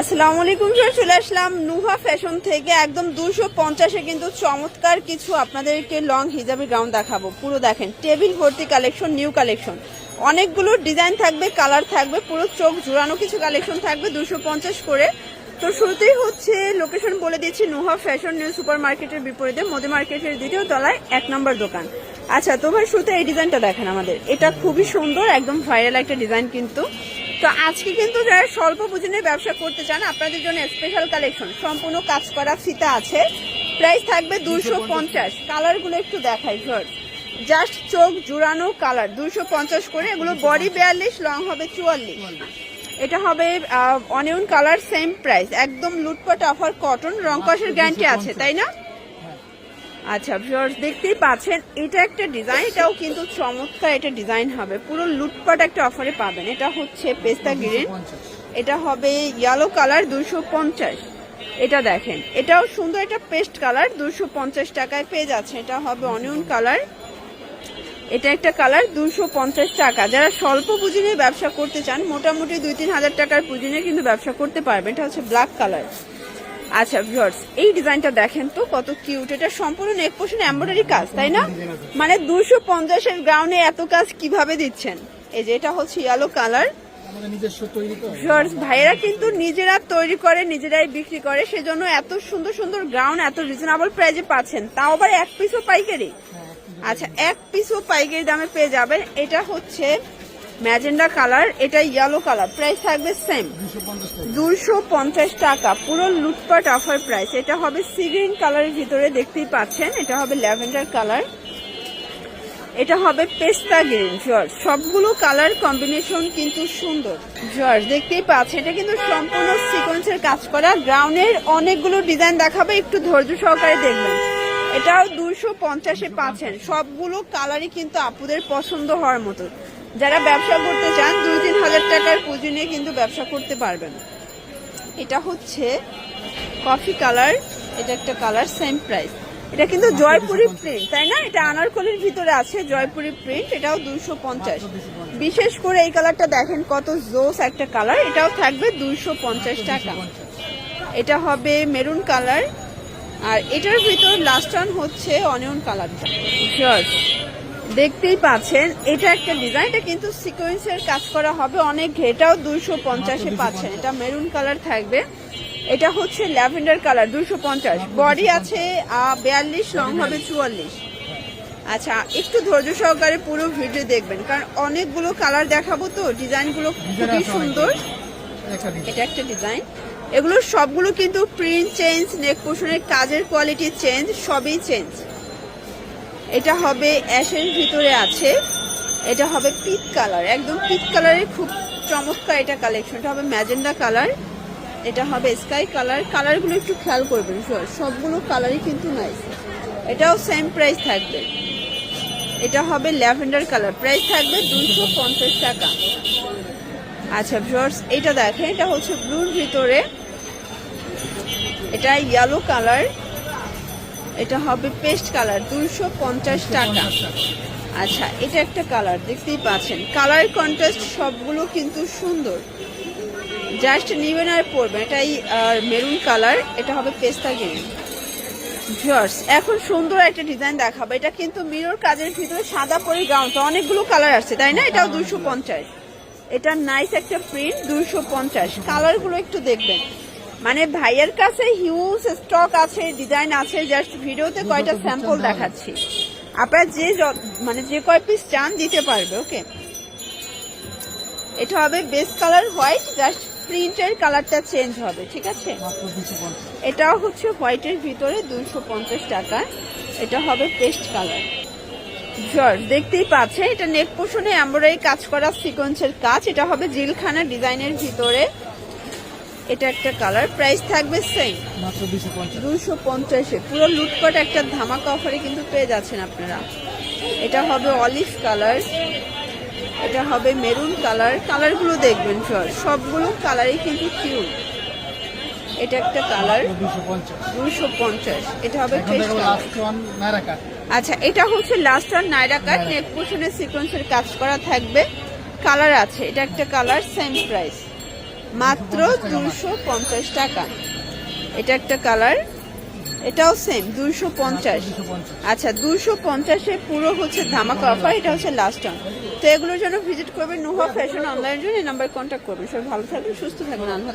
আসসালামু আলাইকুম স্যার চলে আসলাম নুহা ফ্যাশন থেকে। একদম দুশো পঞ্চাশে কিন্তু চমৎকার কিছু আপনাদেরকে লং হিজাবি গাউন দেখাবো। পুরো দেখেন টেবিল ভর্তি কালেকশন নিউ কালেকশন অনেকগুলো ডিজাইন থাকবে কালার থাকবে, পুরো চোখ জোড়ানো কিছু কালেকশন থাকবে দুশো পঞ্চাশ করে। তো শুরুতেই হচ্ছে লোকেশন বলে দিচ্ছি নুহা ফ্যাশন নিউ সুপার মার্কেটের বিপরীতে, মোদি মার্কেটের দ্বিতীয় তলায় এক নম্বর দোকান। আচ্ছা তোমার শুরুতে এই ডিজাইনটা দেখেন আমাদের। এটা খুবই সুন্দর, একদম ভাইরাল একটা ডিজাইন কিন্তু। তো আজকে কিন্তু যারা স্বল্প পুঁজি ব্যবসা করতে চান, আপনাদের জন্য স্পেশাল কালেকশন সম্পূর্ণ কাজ করা ফিতা আছে। প্রাইস থাকবে দুশো পঞ্চাশ। কালারগুলো একটু দেখাই, ধর। জাস্ট চোখ জুড়ানো কালার দুশো পঞ্চাশ করে। এগুলো বডি বিয়াল্লিশ লং হবে চুয়াল্লিশ। এটা হবে অনিয়ন কালার সেম প্রাইস একদম লুটপাট অফার কটন রং কষের গ্যারান্টি আছে, তাই না? আচ্ছা ভিউয়ার্স দেখতেই পাচ্ছেন এটা একটা ডিজাইন এটাও কিন্তু চমৎকার এটা ডিজাইন হবে। পুরো লুটপাট একটা অফারে পাবেন। এটা হচ্ছে পেস্তা গ্রিন এটা হবে ইয়েলো কালার দুশো পঞ্চাশ। এটা দেখেন এটাও সুন্দর এটা পেস্ট কালার দুশো পঞ্চাশ টাকায় পেয়ে যাচ্ছে। এটা হবে অনিয়ন কালার এটা একটা কালার দুশো পঞ্চাশ টাকা। যারা স্বল্প পুঁজি নিয়ে ব্যবসা করতে চান মোটামুটি দুই তিন হাজার টাকার পুঁজি নিয়ে কিন্তু ব্যবসা করতে পারবেন। এটা হচ্ছে ব্ল্যাক কালার আচ্ছা ভিউয়ার্স এই ডিজাইনটা দেখেন তো, কত কিউট এটা সম্পূর্ণ নেক পোষণ এমব্রয়ডারি কাজ, তাই না? মানে দুশো পঞ্চাশের গ্রাউন্ডে এত কাজ কীভাবে দিচ্ছেন? এই যে, এটা হচ্ছে ইয়েলো কালার ভাইয়েরা কিন্তু নিজেরা তৈরি করে, নিজেরাই বিক্রি করে, সেজন্য এত সুন্দর সুন্দর গ্রাউন্ড এত রিজনেবল প্রাইজে পাচ্ছেন। তাও আবার এক পিসও পাইকারি? আচ্ছা এক পিসও পাইকারি দামে পেয়ে যাবেন। এটা হচ্ছে ম্যাজেন্ডা কালার, এটা ইয়েলো কালার প্রাইস থাকবে সেম দুশো পঞ্চাশ টাকা, পুরো লুটপাট অফার প্রাইস এটা হবে সি গ্রিন কালারের ভিতরে দেখতেই পাচ্ছেন, এটা হবে ল্যাভেন্ডার কালার। এটা হবে পেস্তা গ্রিন জর্জ সবগুলো কালার কম্বিনেশন কিন্তু সুন্দর। জর্জ দেখতেই পাচ্ছেন, এটা কিন্তু সম্পূর্ণ সিকোয়েন্সের কাজ করা। গ্রাউন্ডের অনেকগুলো ডিজাইন দেখাবে, একটু ধৈর্য সহকারে দেখবেন। এটাও দুশো পঞ্চাশে পাচ্ছেন। সবগুলো কালারই কিন্তু আপুদের পছন্দ হওয়ার মতো। যারা ব্যবসা করতে চান দুই তিন হাজার টাকার পুঁজি নিয়ে কিন্তু ব্যবসা করতে পারবেন। এটা হচ্ছে কফি কালার এটা একটা কালার সেম প্রাইস এটা কিন্তু জয়পুরি প্রিন্ট তাই না? এটা আনারকলির ভিতরে আছে জয়পুরি প্রিন্ট এটাও দুশো পঞ্চাশ। বিশেষ করে এই কালারটা দেখেন কত জোস একটা কালার এটাও থাকবে দুশো পঞ্চাশ টাকা। এটা হবে মেরুন কালার আর এটার ভিতর লাস্ট ওয়ান হচ্ছে অনিয়ন কালারটা দেখতেই পাচ্ছেন এটা একটা ডিজাইন এটা কিন্তু সিকোয়েন্সের কাজ করা হবে অনেক এটাও দুইশো পঞ্চাশে পাচ্ছেন এটা মেরুন কালার থাকবে। এটা হচ্ছে ল্যাভেন্ডার কালার দুইশো পঞ্চাশ। বডি আছে বিয়াল্লিশ লং হবে চুয়াল্লিশ। আচ্ছা একটু ধৈর্য সহকারে পুরো ভিডিও দেখবেন কারণ অনেকগুলো কালার দেখাবো তো ডিজাইনগুলো খুবই সুন্দর। এটা একটা ডিজাইন এগুলো সবগুলো কিন্তু প্রিন্ট চেঞ্জ নেক পোষণের কাজের কোয়ালিটি চেঞ্জ সবই চেঞ্জ এটা হবে অ্যাশের ভিতরে আছে। এটা হবে পিট কালার, একদম পিট কালারের খুব চমৎকার এটা কালেকশন এটা হবে ম্যাজেন্ডা কালার, এটা হবে স্কাই কালার। কালারগুলো একটু খেয়াল করবেন সবগুলো কালারই কিন্তু নাইস এটাও সেম প্রাইস থাকবে। এটা হবে ল্যাভেন্ডার কালার প্রাইস থাকবে দুইশো পঞ্চাশ টাকা। আচ্ছা ভিউয়ার্স এটা দেখেন, এটা হচ্ছে ব্লুর ভিতরে। এটা ইয়েলো কালার এটা হবে পেস্ট কালার দুশো পঞ্চাশ টাকা। আচ্ছা এটা একটা কালার, দেখতেই পাচ্ছেন। কালার কন্ট্রাস্ট সবগুলো কিন্তু সুন্দর। জাস্ট নিবেন আর পরবেন। এটাই মেরুন কালার, এটা হবে পেস্তা গ্রিন। ভিউয়ার্স, এখন সুন্দর একটা ডিজাইন দেখাবো। এটা কিন্তু মিরর কাজের ভিতরে সাদা পরি গ্রাউন্ড অনেকগুলো কালার আসছে তাই না? এটাও দুইশো পঞ্চাশ। এটা নাইস একটা প্রিন্ট দুশো পঞ্চাশ। কালারগুলো একটু দেখবেন। মানে ভাইয়ের কাছে হিউজ স্টক আছে ডিজাইন আছে জাস্ট ভিডিওতে কয়টা স্যাম্পল দেখাচ্ছি। আপনারা যে মানে যে কয় পিস চান দিতে পারবে ওকে এটা হবে বেস কালার হোয়াইট জাস্ট প্রিন্টের কালারটা চেঞ্জ হবে ঠিক আছে? দুশো এটাও হচ্ছে হোয়াইটের ভিতরে দুইশো পঞ্চাশ টাকা এটা হবে পেস্ট কালার জর্জ দেখতেই পাচ্ছে এটা নেক পোষণে এমব্রয়ডারি কাজ করা সিকোয়েন্সের কাজ এটা হবে জিলখানা ডিজাইনের ভিতরে। এটা একটা কালার। প্রাইস থাকবে সেম মাত্র দুশো পঞ্চাশ। পুরো লুটপাট একটা ধামাকা অফারে কিন্তু পেয়ে যাচ্ছেন আপনারা। এটা হবে অলিভ কালার এটা হবে মেরুন কালার কালারগুলো দেখবেন সর সবগুলো কালারই কিন্তু কিউট এটা একটা কালার দুশো পঞ্চাশ। এটা হবে ওয়ান আচ্ছা এটা হচ্ছে লাস্ট আর নাইরা কাট। নেক পোষণের সিকোয়েন্সের কাজ করা থাকবে। কালার আছে। এটা একটা কালার সেম প্রাইস মাত্র দুশো পঞ্চাশ টাকা। এটা একটা কালার। এটাও সেম দুশো পঞ্চাশ। আচ্ছা দুশো পঞ্চাশে পুরো হচ্ছে ধামাকা অফার এটা হচ্ছে লাস্ট টাইম তো এগুলোর জন্য ভিজিট করবেন নুহা ফ্যাশন অনলাইনের জন্য, এই নাম্বার কন্ট্যাক্ট করবেন। সবাই ভালো থাকবেন, সুস্থ থাকবেন। আল্লাহ